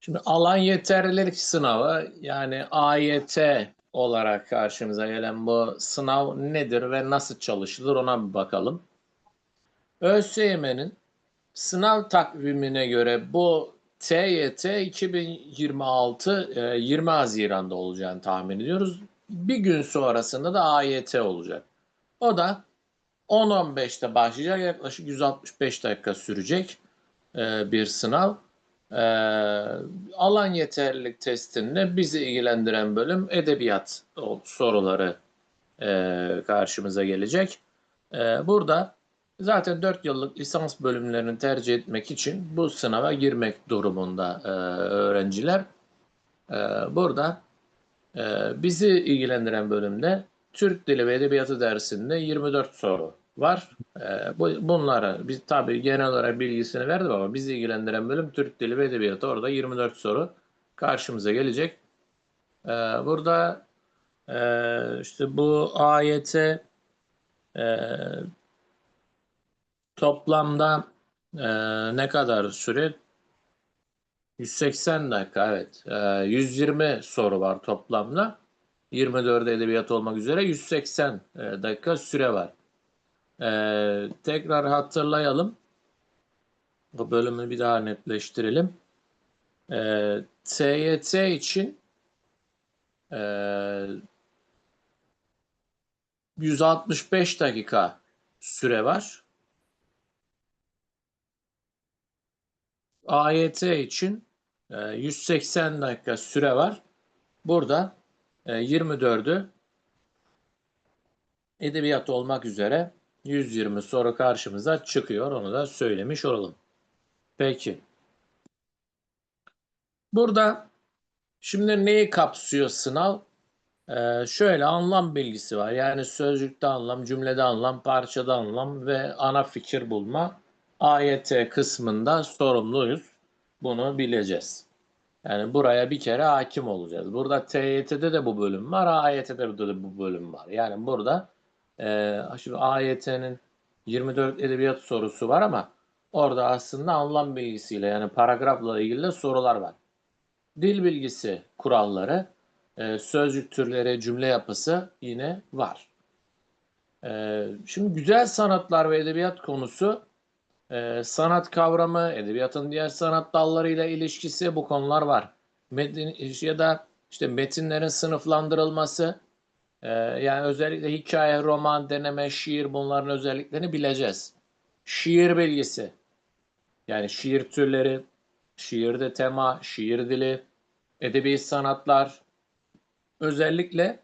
Şimdi alan yeterlilik sınavı yani AYT olarak karşımıza gelen bu sınav nedir ve nasıl çalışılır ona bir bakalım. ÖSYM'nin sınav takvimine göre bu TYT 2026 e, 20 Haziran'da olacağını tahmin ediyoruz. Bir gün sonrasında da AYT olacak. O da 10-15'te başlayacak yaklaşık 165 dakika sürecek e, bir sınav. Ee, alan yeterlilik testinde bizi ilgilendiren bölüm edebiyat soruları e, karşımıza gelecek. E, burada zaten 4 yıllık lisans bölümlerini tercih etmek için bu sınava girmek durumunda e, öğrenciler. E, burada e, bizi ilgilendiren bölümde Türk Dili ve Edebiyatı dersinde 24 soru var. Ee, bu, bunları biz tabii genel olarak bilgisini verdim ama bizi ilgilendiren bölüm Türk Dili ve Edebiyatı. Orada 24 soru karşımıza gelecek. Ee, burada e, işte bu AYT e, toplamda e, ne kadar süre? 180 dakika evet. E, 120 soru var toplamda. 24 edebiyat olmak üzere 180 e, dakika süre var. Ee, tekrar hatırlayalım. Bu bölümü bir daha netleştirelim. Ee, TYT için e, 165 dakika süre var. AYT için e, 180 dakika süre var. Burada e, 24'ü edebiyat olmak üzere 120 soru karşımıza çıkıyor. Onu da söylemiş olalım. Peki. Burada şimdi neyi kapsıyor sınav? Ee, şöyle anlam bilgisi var. Yani sözcükte anlam, cümlede anlam, parçada anlam ve ana fikir bulma. AYT kısmında sorumluyuz. Bunu bileceğiz. Yani buraya bir kere hakim olacağız. Burada TYT'de de bu bölüm var, AYT'de de bu bölüm var. Yani burada ee, şimdi AYT'nin 24 edebiyat sorusu var ama orada aslında anlam bilgisiyle yani paragrafla ilgili de sorular var. Dil bilgisi kuralları, e, sözcük türleri, cümle yapısı yine var. E, şimdi güzel sanatlar ve edebiyat konusu e, sanat kavramı, edebiyatın diğer sanat dallarıyla ilişkisi bu konular var. Metin, ya da işte metinlerin sınıflandırılması, ee, yani özellikle hikaye, roman, deneme, şiir bunların özelliklerini bileceğiz. Şiir bilgisi. Yani şiir türleri, şiirde tema, şiir dili, edebi sanatlar. Özellikle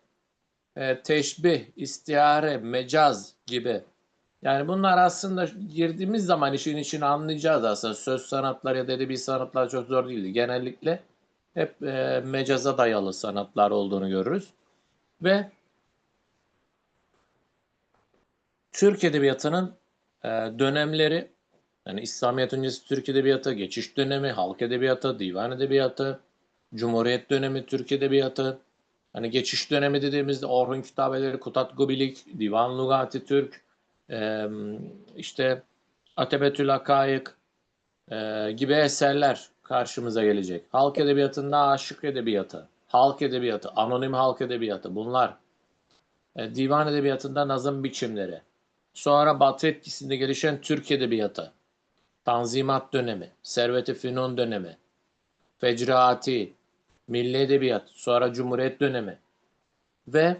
e, teşbih, istihare, mecaz gibi. Yani bunlar aslında girdiğimiz zaman işin içine anlayacağız aslında. Söz sanatları ya da edebi sanatlar çok zor değildi. Genellikle hep e, mecaza dayalı sanatlar olduğunu görürüz. Ve Türk Edebiyatı'nın e, dönemleri, yani İslamiyet öncesi Türk Edebiyatı, geçiş dönemi, halk edebiyatı, divan edebiyatı, Cumhuriyet dönemi Türk Edebiyatı, hani geçiş dönemi dediğimizde Orhun Kitabeleri, Kutat Gubilik, Divan Lugati Türk, e, işte Atebetül Hakayık e, gibi eserler karşımıza gelecek. Halk edebiyatında aşık edebiyatı, halk edebiyatı, anonim halk edebiyatı bunlar. E, divan edebiyatında nazım biçimleri, Sonra Batı etkisinde gelişen Türk Edebiyatı, Tanzimat dönemi, Servet-i Fünun dönemi, Fecraati, Milli Edebiyat, sonra Cumhuriyet dönemi ve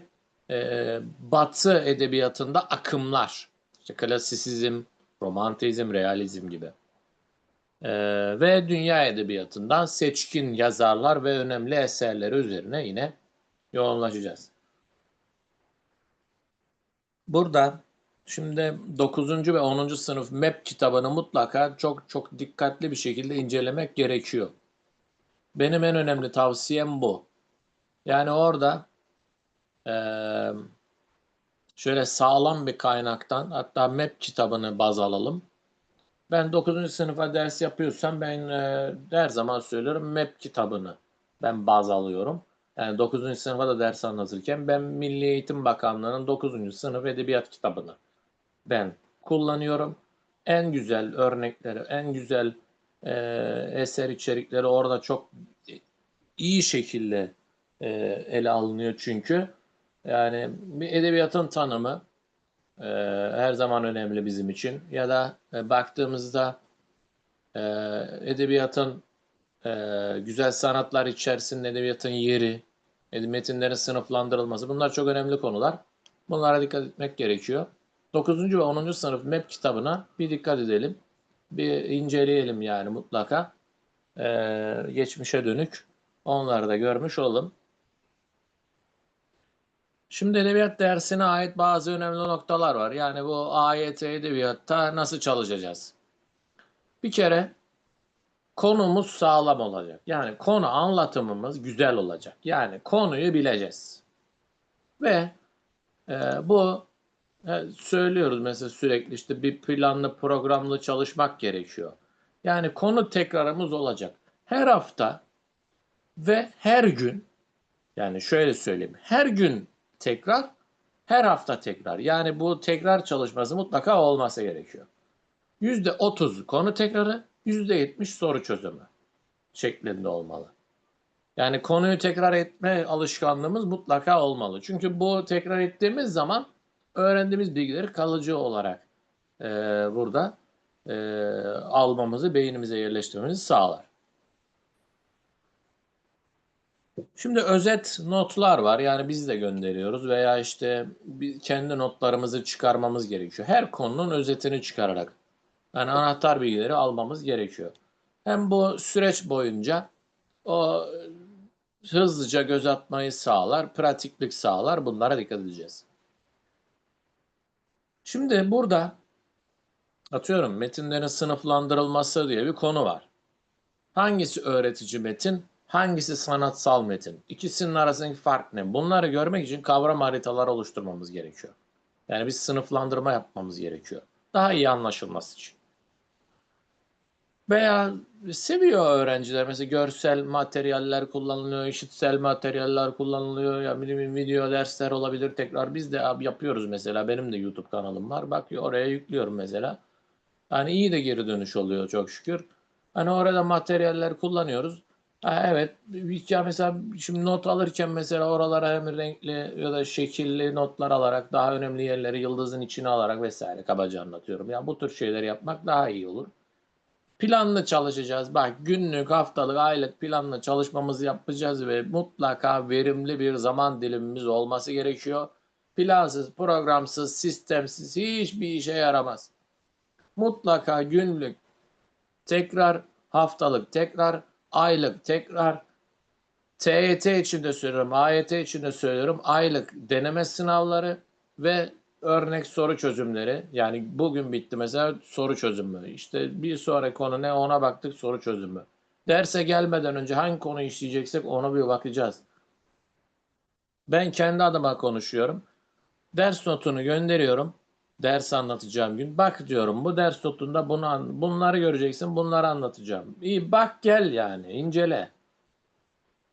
e, Batı edebiyatında akımlar, işte klasisizm, romantizm, realizm gibi. E, ve dünya edebiyatından seçkin yazarlar ve önemli eserleri üzerine yine yoğunlaşacağız. Burada Şimdi 9. ve 10. sınıf MEP kitabını mutlaka çok çok dikkatli bir şekilde incelemek gerekiyor. Benim en önemli tavsiyem bu. Yani orada eee, şöyle sağlam bir kaynaktan hatta MEP kitabını baz alalım. Ben 9. sınıfa ders yapıyorsam ben eee, her zaman söylüyorum MEP kitabını ben baz alıyorum. Yani 9. sınıfa da ders anlatırken ben Milli Eğitim Bakanlığı'nın 9. sınıf edebiyat kitabını ben kullanıyorum. En güzel örnekleri, en güzel e, eser içerikleri orada çok iyi şekilde e, ele alınıyor çünkü. Yani bir edebiyatın tanımı e, her zaman önemli bizim için. Ya da e, baktığımızda e, edebiyatın e, güzel sanatlar içerisinde edebiyatın yeri, metinlerin sınıflandırılması bunlar çok önemli konular. Bunlara dikkat etmek gerekiyor. 9. ve 10. sınıf MEP kitabına bir dikkat edelim. Bir inceleyelim yani mutlaka. Ee, geçmişe dönük onları da görmüş olalım. Şimdi edebiyat dersine ait bazı önemli noktalar var. Yani bu AYT edebiyatta nasıl çalışacağız? Bir kere konumuz sağlam olacak. Yani konu anlatımımız güzel olacak. Yani konuyu bileceğiz. Ve e, bu söylüyoruz mesela sürekli işte bir planlı programlı çalışmak gerekiyor. Yani konu tekrarımız olacak. Her hafta ve her gün yani şöyle söyleyeyim. Her gün tekrar, her hafta tekrar. Yani bu tekrar çalışması mutlaka olması gerekiyor. %30 konu tekrarı, %70 soru çözümü şeklinde olmalı. Yani konuyu tekrar etme alışkanlığımız mutlaka olmalı. Çünkü bu tekrar ettiğimiz zaman öğrendiğimiz bilgileri kalıcı olarak e, burada e, almamızı, beynimize yerleştirmemizi sağlar. Şimdi özet notlar var. Yani biz de gönderiyoruz veya işte kendi notlarımızı çıkarmamız gerekiyor. Her konunun özetini çıkararak yani anahtar bilgileri almamız gerekiyor. Hem bu süreç boyunca o hızlıca göz atmayı sağlar, pratiklik sağlar. Bunlara dikkat edeceğiz. Şimdi burada atıyorum metinlerin sınıflandırılması diye bir konu var. Hangisi öğretici metin, hangisi sanatsal metin? İkisinin arasındaki fark ne? Bunları görmek için kavram haritaları oluşturmamız gerekiyor. Yani bir sınıflandırma yapmamız gerekiyor. Daha iyi anlaşılması için. Veya seviyor öğrenciler mesela görsel materyaller kullanılıyor, işitsel materyaller kullanılıyor. Ya bileyim video dersler olabilir tekrar. Biz de yapıyoruz mesela. Benim de YouTube kanalım var. Bak oraya yüklüyorum mesela. Yani iyi de geri dönüş oluyor çok şükür. Hani orada materyaller kullanıyoruz. Ha, evet ya mesela şimdi not alırken mesela oralara hem renkli ya da şekilli notlar alarak daha önemli yerleri yıldızın içine alarak vesaire kabaca anlatıyorum. Ya bu tür şeyleri yapmak daha iyi olur. Planlı çalışacağız. Bak günlük, haftalık, aylık planlı çalışmamızı yapacağız ve mutlaka verimli bir zaman dilimimiz olması gerekiyor. Plansız, programsız, sistemsiz hiçbir işe yaramaz. Mutlaka günlük, tekrar haftalık, tekrar aylık, tekrar TYT için de söylüyorum, AYT için de söylüyorum. Aylık deneme sınavları ve örnek soru çözümleri. Yani bugün bitti mesela soru çözümü. İşte bir sonraki konu ne ona baktık soru çözümü. Derse gelmeden önce hangi konu işleyeceksek ona bir bakacağız. Ben kendi adıma konuşuyorum. Ders notunu gönderiyorum. Ders anlatacağım gün. Bak diyorum bu ders notunda bunu bunları göreceksin, bunları anlatacağım. İyi bak gel yani incele.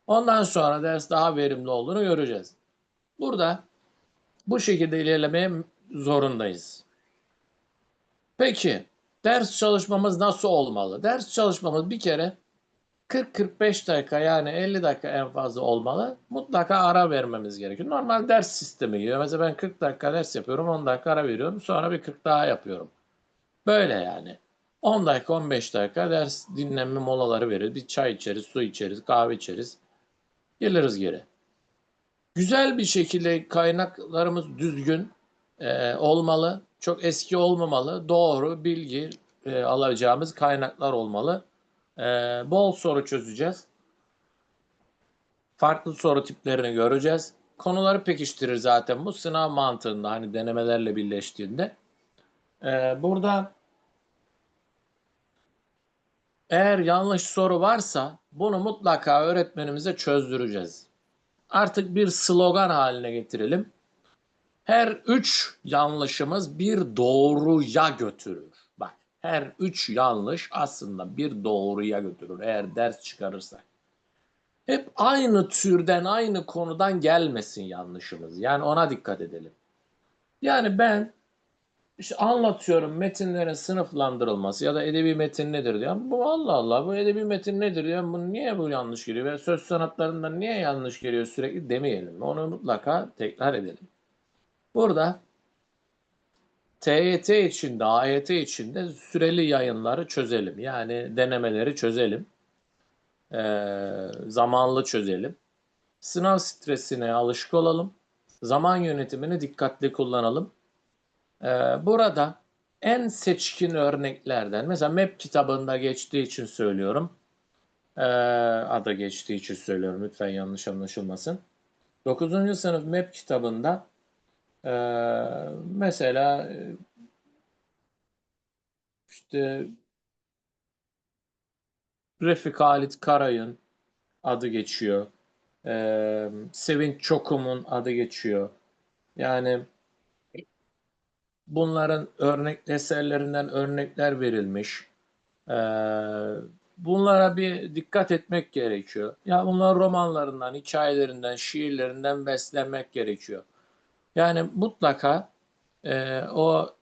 Ondan sonra ders daha verimli olduğunu göreceğiz. Burada bu şekilde ilerlemeye zorundayız. Peki ders çalışmamız nasıl olmalı? Ders çalışmamız bir kere 40-45 dakika yani 50 dakika en fazla olmalı. Mutlaka ara vermemiz gerekiyor. Normal ders sistemi gibi. Mesela ben 40 dakika ders yapıyorum, 10 dakika ara veriyorum. Sonra bir 40 daha yapıyorum. Böyle yani. 10 dakika, 15 dakika ders dinlenme molaları veririz. Bir çay içeriz, su içeriz, kahve içeriz. Geliriz geri. Güzel bir şekilde kaynaklarımız düzgün e, olmalı. Çok eski olmamalı. Doğru bilgi e, alacağımız kaynaklar olmalı. E, bol soru çözeceğiz. Farklı soru tiplerini göreceğiz. Konuları pekiştirir zaten bu sınav mantığında hani denemelerle birleştiğinde. E, burada eğer yanlış soru varsa bunu mutlaka öğretmenimize çözdüreceğiz. Artık bir slogan haline getirelim. Her üç yanlışımız bir doğruya götürür. Bak her üç yanlış aslında bir doğruya götürür eğer ders çıkarırsak. Hep aynı türden aynı konudan gelmesin yanlışımız. Yani ona dikkat edelim. Yani ben işte anlatıyorum metinlerin sınıflandırılması ya da edebi metin nedir diyor. Bu Allah Allah bu edebi metin nedir ya bu niye bu yanlış geliyor ve söz sanatlarında niye yanlış geliyor sürekli demeyelim. Onu mutlaka tekrar edelim. Burada TYT içinde, AYT içinde süreli yayınları çözelim. Yani denemeleri çözelim. Ee, zamanlı çözelim. Sınav stresine alışık olalım. Zaman yönetimini dikkatli kullanalım. Ee, burada en seçkin örneklerden, mesela MEP kitabında geçtiği için söylüyorum. Ee, adı geçtiği için söylüyorum. Lütfen yanlış anlaşılmasın. 9. sınıf MEP kitabında ee, mesela e, işte Refik Halit Karay'ın adı geçiyor. Ee, Sevinç Çokum'un adı geçiyor. Yani bunların örnek eserlerinden örnekler verilmiş. Ee, bunlara bir dikkat etmek gerekiyor. Ya bunlar romanlarından, hikayelerinden, şiirlerinden beslenmek gerekiyor. Yani mutlaka e, o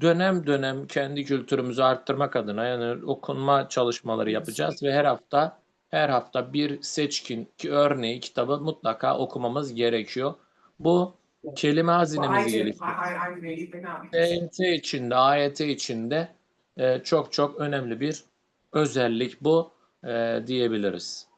dönem dönem kendi kültürümüzü arttırmak adına yani okunma çalışmaları yapacağız ve her hafta her hafta bir seçkin ki örneği kitabı mutlaka okumamız gerekiyor. Bu kelime for now. TYT içinde, AYT içinde e, çok çok önemli bir özellik bu e, diyebiliriz.